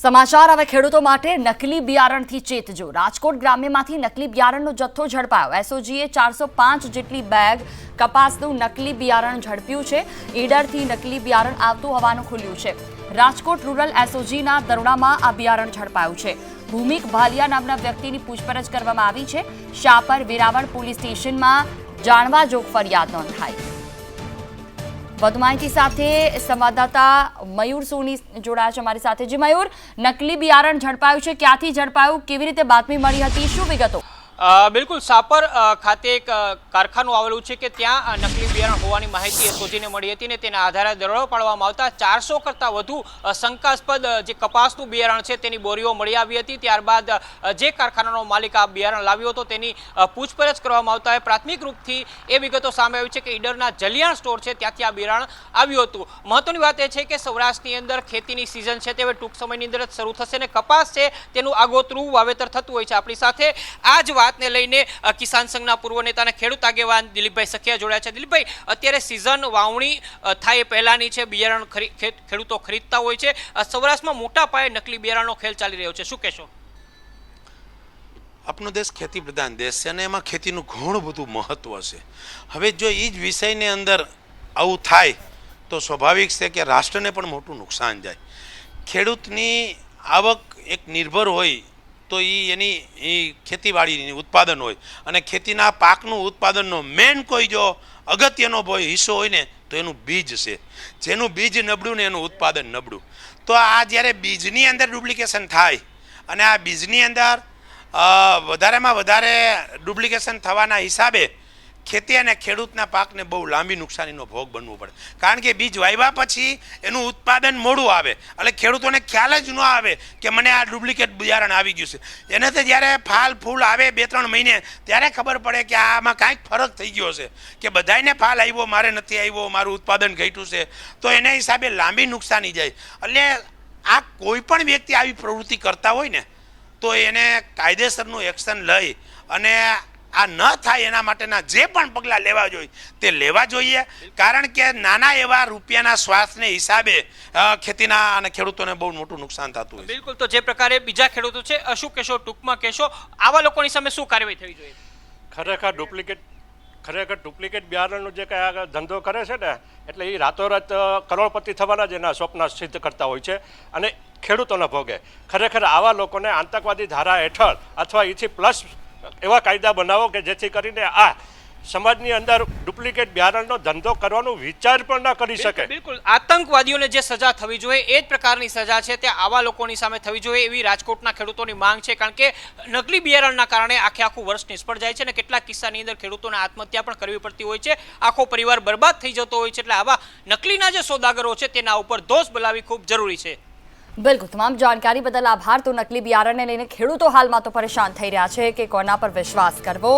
સમાચાર હવે ખેડૂતો માટે નકલી બિયારણથી ચેતજો. રાજકોટ ગ્રામ્યમાંથી નકલી બિયારણનો જથ્થો ઝડપાયો. એસઓજીએ ચારસો પાંચ જેટલી બેગ કપાસનું નકલી બિયારણ ઝડપ્યું છે. ઈડરથી નકલી બિયારણ આવતું હોવાનું ખુલ્યું છે. રાજકોટ રૂરલ એસઓજીના દરોડામાં આ બિયારણ ઝડપાયું છે. ભૂમિક ભાલિયા નામના વ્યક્તિની પૂછપરછ કરવામાં આવી છે. શાપર વેરાવળ પોલીસ સ્ટેશનમાં જાણવા જોગ ફરિયાદ નોંધાઈ. વધુ માહિતી સાથે સંવાદદાતા મયુર સોની જોડાયા છે અમારી સાથે. જે મયુર, નકલી બિયારણ ઝડપાયું છે. ક્યાંથી ઝડપાયું? કેવી રીતે બાતમી મળી હતી? શું વિગતો? બિલકુલ. સાપર ખાતે એક કારખાનું આવેલું છે કે ત્યાં નકલી બિયારણ હોવાની માહિતી શોધીને મળી હતી ને તેના આધારે દરોડો પાડવામાં આવતા ચારસો કરતાં વધુ શંકાસ્પદ જે કપાસનું બિયારણ છે તેની બોરીઓ મળી આવી હતી. ત્યારબાદ જે કારખાનાનો માલિક આ બિયારણ લાવ્યો હતો તેની પૂછપરછ કરવામાં આવતા પ્રાથમિક રૂપથી એ વિગતો સામે આવી છે કે ઈડરના જલિયાણ સ્ટોર છે ત્યાંથી આ બિયારણ આવ્યું હતું. મહત્વની વાત એ છે કે સૌરાષ્ટ્રની અંદર ખેતીની સિઝન છે તે હવે ટૂંક સમયની અંદર જ શરૂ થશે ને કપાસ છે તેનું આગોતરું વાવેતર થતું હોય છે. આપણી સાથે આ જ વાતને લઈને કિસાન સંઘના પૂર્વ નેતા અને ખેડૂત આગેવાન દિલીપભાઈ સખિયા જોડાયા છે. દિલીપભાઈ, અત્યારે સિઝન વાવણી થાય પહેલાની છે. બિયારણ ખેડૂતો ખરીદતા હોય છે. સૌરાષ્ટ્રમાં મોટા પાયે નકલી બિયારણનો ખેલ ચાલી રહ્યો છે. શું કહેશો? આપણો દેશ ખેતી પ્રધાન દેશ છે અને એમાં ખેતીનું ઘણું બધું મહત્ત્વ છે. હવે જો એ જ વિષયની અંદર આવું થાય, તો સ્વાભાવિક છે કે રાષ્ટ્રને પણ મોટું નુકસાન જાય. ખેડૂતની આવક એક નિર્ભર હોય તો એ એની એ ખેતીવાડીની ઉત્પાદન હોય. અને ખેતીના પાકનું ઉત્પાદનનો મેન કોઈ જો અગત્યનો ભોય, હિસ્સો હોય ને, તો એનું બીજ છે. જેનું બીજ નબળું ને એનું ઉત્પાદન નબળું. તો આ જ્યારે બીજની અંદર ડુપ્લિકેશન થાય, અને આ બીજની અંદર વધારેમાં વધારે ડુપ્લિકેશન થવાના હિસાબે ખેતી અને ખેડૂતના પાકને બહુ લાંબી નુકસાનીનો ભોગ બનવું પડે. કારણ કે બીજ વાવ્યા પછી એનું ઉત્પાદન મોડું આવે. એટલે ખેડૂતોને ખ્યાલ જ ન આવે કે મને આ ડુપ્લિકેટ બિયારણ આવી ગયું છે. એને તો જ્યારે ફાલ, ફૂલ આવે બે, ત્રણ મહિને, ત્યારે ખબર પડે કે આમાં કાંઈક ફરક થઈ ગયો છે. કે બધાયને ફાલ આવ્યો, મારે નથી આવ્યો, મારું ઉત્પાદન ઘટ્યું છે. તો એના હિસાબે લાંબી નુકસાની જાય. એટલે આ કોઈ પણ વ્યક્તિ આવી પ્રવૃત્તિ કરતા હોય ને, તો એને કાયદેસરનું એક્શન લઈ અને આ ન થાય એના માટેના જે પણ પગલાં લેવા જોઈએ તે લેવા જોઈએ. કારણ કે નાના એવા રૂપિયાના સ્વાસ્થ્યને હિસાબે ખેતીના અને ખેડૂતોને બહુ મોટું નુકસાન થતું હોય બિલકુલ તો જે પ્રકારે બીજા ખેડૂતો છે શું કહેશો ટૂંકમાં કહેશો આવા લોકોની સામે શું કાર્યવાહી થવી જોઈએ? ખરેખર ડુપ્લિકેટ ખરેખર ડુપ્લિકેટ બિયારણનો જે કાંઈ ધંધો કરે છે ને એટલે એ રાતોરાત કરોડપતિ થવાના જ એના સ્વપ્ન સિદ્ધ કરતા હોય છે અને ખેડૂતોના ભોગે. ખરેખર આવા લોકોને આતંકવાદી ધારા હેઠળ અથવા એથી પ્લસ એવા કાયદા બનાવો કે જેથી કરીને આ સમાજની અંદર ડુપ્લિકેટ બિયારણનો ધંધો કરવાનો વિચાર પણ ન કરી શકે. બિલકુલ આતંકવાદીઓને જે સજા થવી જોઈએ, એ જ પ્રકારની સજા છે. તે આવા લોકોની સામે થવી જોઈએ એવી રાજકોટના ખેડૂતોની માંગ છે, કારણ કે નકલી બિયારણના કારણે આખે આખું વર્ષ નિષ્ફળ જાય છે અને કેટલાક કિસ્સાની અંદર ખેડૂતોને આત્મહત્યા પણ કરવી પડતી હોય છે. આખો પરિવાર બરબાદ થઈ જતો હોય છે, એટલે આવા નકલીના જે સોદાગરો છે, તેના ઉપર દોષ બોલાવી ખૂબ જરૂરી છે. બિલકુલ, તમામ જાણકારી બદલ આભાર. તો નકલી બિયારણને લઈને ખેડૂતો હાલમાં તો પરેશાન થઈ રહ્યા છે કે કોના પર વિશ્વાસ કરવો?